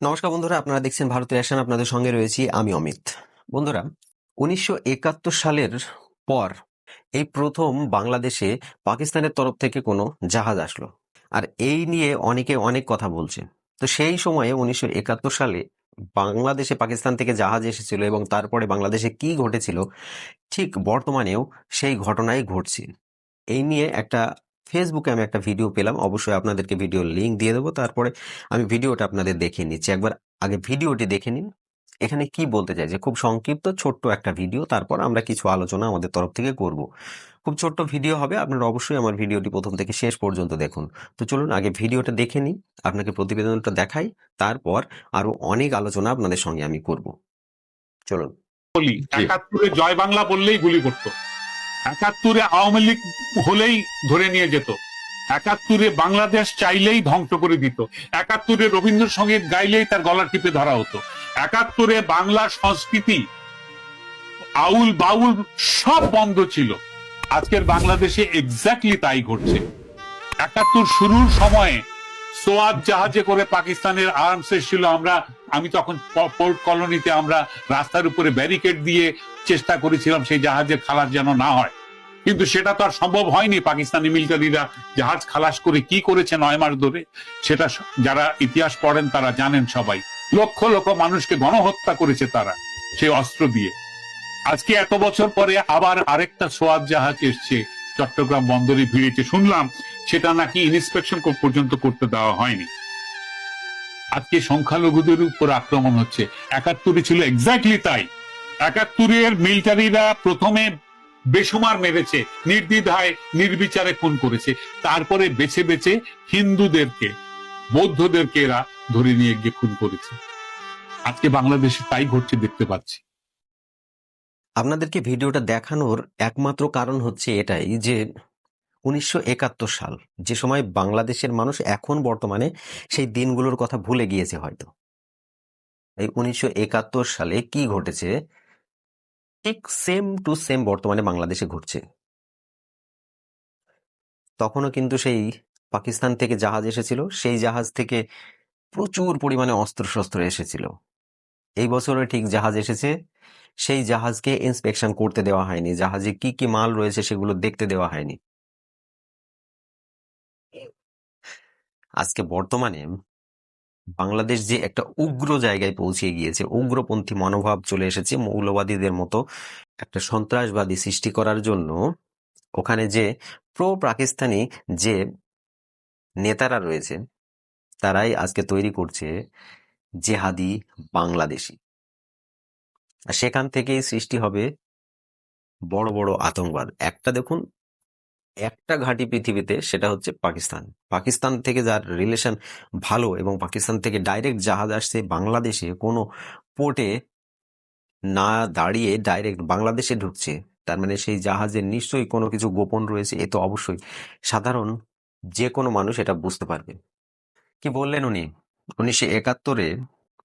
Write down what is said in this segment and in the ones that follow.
নমস্কার বন্ধুরা, আপনারা দেখছেন ভারতের অ্যাশন, আপনাদের সঙ্গে রয়েছি আমি অমিত। বন্ধুরা, উনিশশো একাত্তর সালের পর এই প্রথম বাংলাদেশে পাকিস্তানের তরফ থেকে কোনো জাহাজ আসলো। আর এই নিয়ে অনেকে অনেক কথা বলছে। তো সেই সময়ে উনিশশো একাত্তর সালে বাংলাদেশে পাকিস্তান থেকে জাহাজ এসেছিল এবং তারপরে বাংলাদেশে কি ঘটেছিল, ঠিক বর্তমানেও সেই ঘটনাই ঘটছে। এই নিয়ে একটা ফেসবুকে আমি একটা ভিডিও পেলাম। অবশ্যই আপনাদেরকে ভিডিও লিংক দিয়ে দেবো। তারপরে আমি ভিডিওটা আপনাদের দেখে নিচ্ছি। একবার আগে ভিডিওটি দেখে নিন। এখানে কি বলতে চাই? যে খুব সংক্ষিপ্ত ছোট্ট একটা ভিডিও তারপর আমরা কিছু আলোচনা আমাদের তরফ থেকে করব। খুব ছোট্ট ভিডিও হবে। আপনারা অবশ্যই আমার ভিডিওটি প্রথম থেকে শেষ পর্যন্ত দেখুন। তো চলুন আগে ভিডিওটা দেখে নিই আপনাকে প্রতিবেদনটা দেখাই তারপর আরও অনেক আলোচনা আপনাদের সঙ্গে আমি করব। চলুন। জয় বাংলা বললেই গুলি করতো। একাত্তরে আওয়ামী লীগ হলেই ধরে নিয়ে যেত। একাত্তরে বাংলাদেশ চাইলেই ধ্বংস করে দিত। একাত্তরে রবীন্দ্রসঙ্গীত গাইলেই তার গলা টিপে ধরা হতো। একাত্তরে বাংলা সংস্কৃতি আউল বাউল সব বন্ধ ছিল। আজকের বাংলাদেশে এক্স্যাক্টলি তাই ঘটছে। একাত্তর শুরুর সময়ে সোয়াদ জাহাজে করে পাকিস্তানের আর্মস ছিল আমরা, আমি তখন পোর্ট কলোনিতে আমরা রাস্তার উপরে ব্যারিকেড দিয়ে চেষ্টা করেছিলাম সেই জাহাজের খালাস যেন না হয়। কিন্তু সেটা তো আর সম্ভব হয়নি পাকিস্তানি মিলিটারিরা জাহাজ খালাস করে কি করেছে নয় মাস ধরে, সেটা যারা ইতিহাস পড়েন তারা জানেন সবাই। লক্ষ লক্ষ মানুষকে গণহত্যা করেছে তারা সেই অস্ত্র দিয়ে। আজকে এত বছর পরে আবার আরেকটা সোয়াদ জাহাজ এসছে, চট্টগ্রাম বন্দরে ভিড়েছে। শুনলাম সেটা নাকি ইন্সপেকশন পর্যন্ত করতে দেওয়া হয়নি। আজকে সংখ্যালঘুদের উপর আক্রমণ হচ্ছে। একাত্তরে ছিল এক্স্যাক্টলি তাই। একাত্তরের মিলিটারিরা প্রথমে বেসুমার মেরেছে, নির্দ্বিধায়, নির্বিচারে খুন করেছে। তারপরে বেছে বেছে হিন্দুদেরকে, বৌদ্ধদেরকে এরা ধরে নিয়ে গিয়ে খুন করেছে। আজকে বাংলাদেশে তাই ঘটছে দেখতে পাচ্ছি। আপনাদেরকে ভিডিওটা দেখানোর একমাত্র কারণ হচ্ছে এটাই যে উনিশশো একাত্তর সাল, যে সময় বাংলাদেশের মানুষ এখন বর্তমানে সেই দিনগুলোর কথা ভুলে গিয়েছে হয়তো। এই উনিশশো একাত্তর সালে কি ঘটেছে? সেম টু সেম বর্তমানে বাংলাদেশে ঘটছে। তখনও কিন্তু সেই পাকিস্তান থেকে জাহাজ এসেছিল, সেই জাহাজ থেকে প্রচুর পরিমাণে অস্ত্রশস্ত্র এসেছিল। এই বছরে ঠিক জাহাজ এসেছে, সেই জাহাজকে ইন্সপেকশন করতে দেওয়া হয়নি। জাহাজে কি কি মাল রয়েছে সেগুলো দেখতে দেওয়া হয়নি। আজকে বর্তমানে বাংলাদেশ যে একটা উগ্র জায়গায় পৌঁছে গিয়েছে, উগ্রপন্থী মনোভাব চলে এসেছে মৌলবাদীদের মতো একটা সন্ত্রাসবাদী সৃষ্টি করার জন্য, ওখানে যে প্রো পাকিস্তানি যে নেতারা রয়েছে, তারাই আজকে তৈরি করছে জেহাদি বাংলাদেশি। সেখান থেকেই সৃষ্টি হবে বড় বড় আতঙ্কবাদ। একটা দেখুন একটা ঘাঁটি পৃথিবীতে সেটা হচ্ছে পাকিস্তান। পাকিস্তান থেকে যার রিলেশন ভালো এবং পাকিস্তান থেকে ডাইরেক্ট জাহাজ আসছে বাংলাদেশে, কোনো পোর্টে না দাঁড়িয়ে ডাইরেক্ট বাংলাদেশে ঢুকছে, তার মানে সেই জাহাজের নিশ্চয়ই কোনো কিছু গোপন রয়েছে, এ তো অবশ্যই। সাধারণ যে কোনো মানুষ এটা বুঝতে পারবে। কি বললেন উনি? উনিশশো একাত্তরে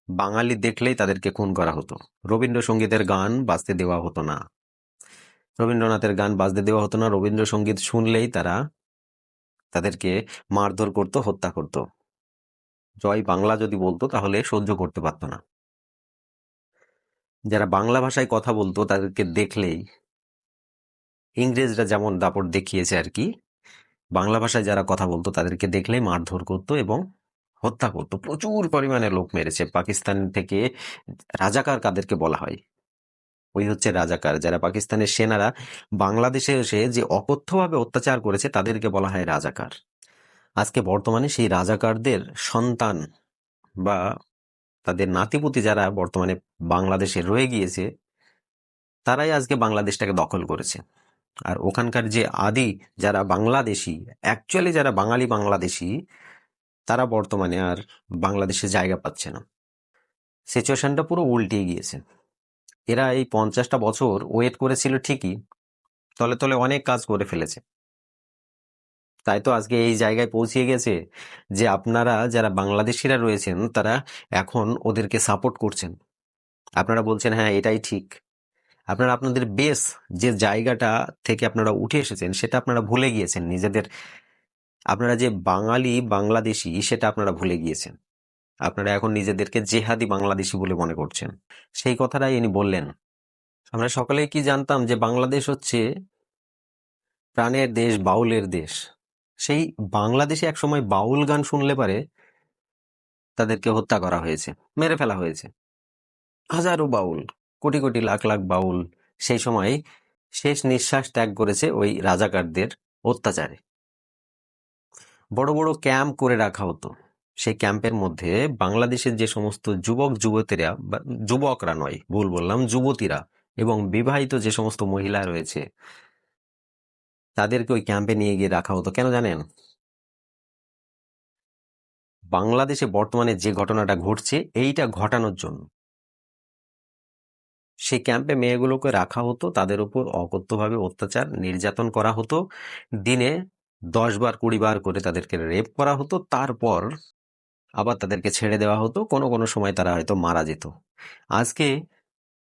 বাঙালি দেখলেই তাদেরকে খুন করা হতো। রবীন্দ্রসঙ্গীতের গান বাজতে দেওয়া হতো না। রবীন্দ্রনাথের গান বাজতে দেওয়া হতো না। রবীন্দ্রসঙ্গীত শুনলেই তারা তাদেরকে মারধর করত, হত্যা করত। জয় বাংলা যদি বলতো, তাহলে সহ্য করতে পারতো না। যারা বাংলা ভাষায় কথা বলতো, তাদেরকে দেখলেই ইংরেজরা যেমন দাপট দেখিয়েছে আর কি, বাংলা ভাষায় যারা কথা বলতো, তাদেরকে দেখলেই মারধর করতো এবং হত্যা করতো। প্রচুর পরিমাণে লোক মেরেছে। পাকিস্তান থেকে রাজাকার কাদেরকে বলা হয়। ওই হচ্ছে রাজাকার, যারা পাকিস্তানের সেনারা বাংলাদেশে এসে যে অকথ্যভাবে অত্যাচার করেছে তাদেরকে বলা হয় রাজাকার। আজকে বর্তমানে সেই রাজাকারদের সন্তান বা তাদের নাতিপুতি যারা বর্তমানে বাংলাদেশে রয়ে গিয়েছে, তারাই আজকে বাংলাদেশটাকে দখল করেছে। আর ওখানকার যে আদি যারা বাংলাদেশি অ্যাকচুয়ালি যারা বাঙালি বাংলাদেশি, তারা বর্তমানে আর বাংলাদেশে জায়গা পাচ্ছে না। সিচুয়েশনটা পুরো উল্টে গিয়েছে। এরা এই পঞ্চাশটা বছর ওয়েট করেছিল ঠিকই, তলে তলে অনেক কাজ করে ফেলেছে। তাই তো আজকে এই জায়গায় পৌঁছে গেছে যে আপনারা যারা বাংলাদেশিরা রয়েছেন, তারা এখন ওদেরকে সাপোর্ট করছেন। আপনারা বলছেন হ্যাঁ এটাই ঠিক। আপনারা আপনাদের বেস যে জায়গাটা থেকে আপনারা উঠে এসেছেন, সেটা আপনারা ভুলে গিয়েছেন। নিজেদের, আপনারা যে বাঙালি, বাংলাদেশি, সেটা আপনারা ভুলে গিয়েছেন। আপনারা এখন নিজেদেরকে জেহাদি বাংলাদেশি বলে মনে করছেন। সেই কথাটাই ইনি বললেন। আমরা সকলেই কি জানতাম যে বাংলাদেশ হচ্ছে প্রাণের দেশ, বাউলের দেশ? সেই বাংলাদেশে একসময় বাউল গান শুনলে পারে তাদেরকে হত্যা করা হয়েছে, মেরে ফেলা হয়েছে। হাজারো বাউল, কোটি কোটি লাখ লাখ বাউল সেই সময় শেষ নিঃশ্বাস ত্যাগ করেছে ওই রাজাকারদের অত্যাচারে। বড় বড় ক্যাম্প করে রাখা হতো। সেই ক্যাম্পের মধ্যে বাংলাদেশের যে সমস্ত যুবক, যুবতীরা যুবকরা নয়, ভুল বললাম, যুবতীরা এবং বিবাহিত যে সমস্ত মহিলা রয়েছে, তাদেরকে ওই ক্যাম্পে নিয়ে গিয়ে রাখা হতো। কেন জানেন? বাংলাদেশে বর্তমানে যে ঘটনাটা ঘটছে, এইটা ঘটানোর জন্য। সেই ক্যাম্পে মেয়েগুলোকে রাখা হতো, তাদের উপর অকথ্যভাবে অত্যাচার, নির্যাতন করা হতো। দিনে দশ বার কুড়ি বার করে তাদেরকে রেপ করা হতো। তারপর আবার তাদেরকে ছেড়ে দেওয়া হতো, কোনো কোনো সময় তারা হয়তো মারা যেত। আজকে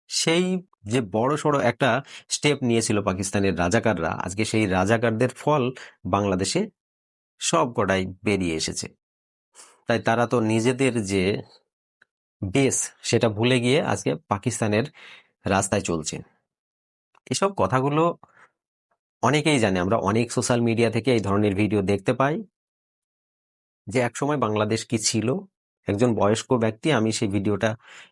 সেই যে বড় সড়ো একটা স্টেপ নিয়েছিল পাকিস্তানের রাজাকাররা, আজকে সেই রাজাকারদের ফল বাংলাদেশে সব কটাই বেরিয়ে এসেছে। তাই তারা তো নিজেদের যে বেস সেটা ভুলে গিয়ে আজকে পাকিস্তানের রাস্তায় চলছে। এসব কথাগুলো অনেকেই জানে, আমরা অনেক সোশ্যাল মিডিয়া থেকে এই ধরনের ভিডিও দেখতে পাই। যে একসময় বাংলাদেশ কি ছিল, একজন বয়স্ক ব্যক্তি, আমি সেই ভিডিওটা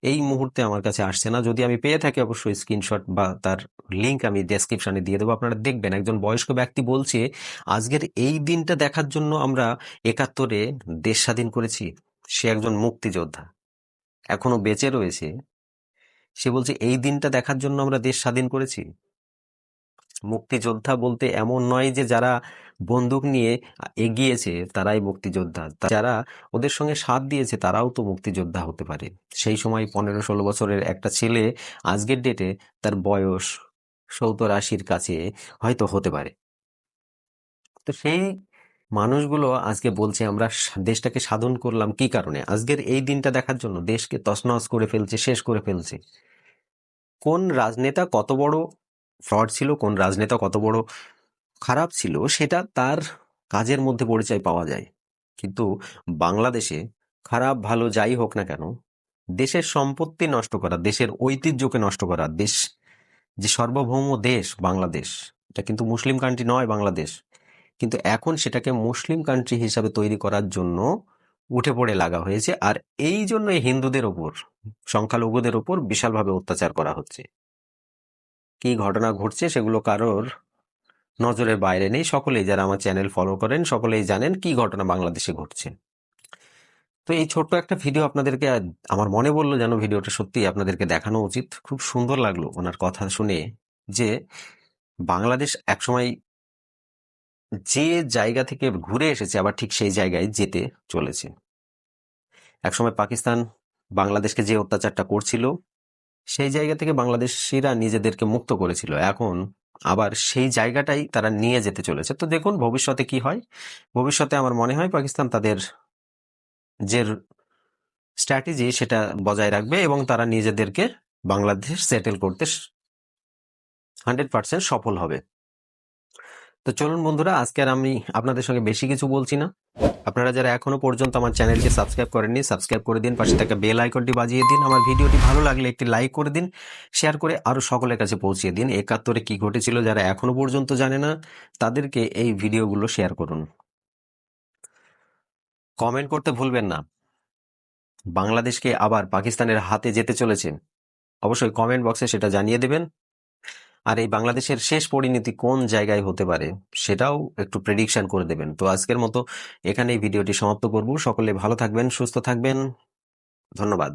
এই মুহূর্তে আমার কাছে আসছে না। যদি আমি পেয়ে থাকি অবশ্যই স্ক্রিনশট বা তার লিঙ্ক আমি ডেসক্রিপশনে দিয়ে দেবো। আপনারা দেখবেন একজন বয়স্ক ব্যক্তি বলছে, আজকের এই দিনটা দেখার জন্য আমরা একাত্তরে দেশ স্বাধীন করেছি। সে একজন মুক্তিযোদ্ধা, এখনও বেঁচে রয়েছে। সে বলছে, এই দিনটা দেখার জন্য আমরা দেশ স্বাধীন করেছি। মুক্তিযোদ্ধা বলতে এমন নয় যে যারা বন্দুক নিয়ে এগিয়েছে তারাই মুক্তিযোদ্ধা। যারা ওদের সঙ্গে সাথ দিয়েছে তারাও তো মুক্তিযোদ্ধা হতে পারে। সেই সময় পনেরো ষোলো বছরের একটা ছেলে আজকের ডেটে তার বয়স সত্তর আশির কাছে হয়তো হতে পারে। তো সেই মানুষগুলো আজকে বলছে, আমরা দেশটাকে সাধন করলাম কি কারণে? আজকের এই দিনটা দেখার জন্য দেশকে তছনছ করে ফেলছে, শেষ করে ফেলছে। কোন রাজনেতা কত বড় ফ্রড ছিল, কোন রাজনেতা কত বড় খারাপ ছিল, সেটা তার কাজের মধ্যে পরিচয় পাওয়া যায়। কিন্তু বাংলাদেশে খারাপ, ভালো যাই হোক না কেন, দেশের সম্পত্তি নষ্ট করা, দেশের ঐতিহ্যকে নষ্ট করা, দেশ, যে সার্বভৌম দেশ বাংলাদেশ, এটা কিন্তু মুসলিম কান্ট্রি নয় বাংলাদেশ, কিন্তু এখন সেটাকে মুসলিম কান্ট্রি হিসাবে তৈরি করার জন্য উঠে পড়ে লাগা হয়েছে। আর এই জন্য হিন্দুদের ওপর, সংখ্যালঘুদের ওপর বিশালভাবে অত্যাচার করা হচ্ছে। কি ঘটনা ঘটছে সেগুলো কারোর নজরের বাইরে নেই। সকলেই যারা আমার চ্যানেল ফলো করেন, সকলেই জানেন কি ঘটনা বাংলাদেশে ঘটছে। তো এই ছোট্ট একটা ভিডিও আপনাদেরকে আমার মনে বলল যেন ভিডিওটা সত্যি আপনাদেরকে দেখানো উচিত। খুব সুন্দর লাগল ওনার কথা শুনে যে বাংলাদেশ একসময় যে জায়গা থেকে ঘুরে এসেছে, আবার ঠিক সেই জায়গায় যেতে চলেছে। একসময় পাকিস্তান বাংলাদেশকে যে অত্যাচারটা করছিল সেই জায়গা থেকে বাংলাদেশিরা নিজেদেরকে মুক্ত করেছিল। এখন আবার সেই জায়গাটাই তারা নিয়ে যেতে চলেছে। তো দেখুন, ভবিষ্যতে কি হয়? ভবিষ্যতে আমার মনে হয় পাকিস্তান তাদের যে স্ট্র্যাটেজি সেটা বজায় রাখবে এবং তারা নিজেদেরকে বাংলাদেশ সেটেল করতে হান্ড্রেড পার্সেন্ট সফল হবে। তো চলুন বন্ধুরা, আজকে আর আমি আপনাদের সঙ্গে বেশি কিছু বলছি না। আপনারা যারা এখনও পর্যন্ত আমার চ্যানেলকে সাবস্ক্রাইব করেননি, সাবস্ক্রাইব করে দিন, পাশে থাকা বেল আইকনটি বাজিয়ে দিন, আমার ভিডিওটি ভালো লাগলে একটি লাইক করে দিন, শেয়ার করে আরও সকলের কাছে পৌঁছিয়ে দিন। একাত্তরে কি ঘটেছিল যারা এখনও পর্যন্ত জানে না, তাদেরকে এই ভিডিওগুলো শেয়ার করুন। কমেন্ট করতে ভুলবেন না। বাংলাদেশকে আবার পাকিস্তানের হাতে যেতে চলেছে। অবশ্যই কমেন্ট বক্সে সেটা জানিয়ে দেবেন। আর এই বাংলাদেশের শেষ পরিণতি কোন জায়গায় হতে পারে সেটাও একটু প্রেডিকশন করে দেবেন। তো আজকের মতো এখানেই ভিডিওটি সমাপ্ত করব। সকলে ভালো থাকবেন, সুস্থ থাকবেন। ধন্যবাদ।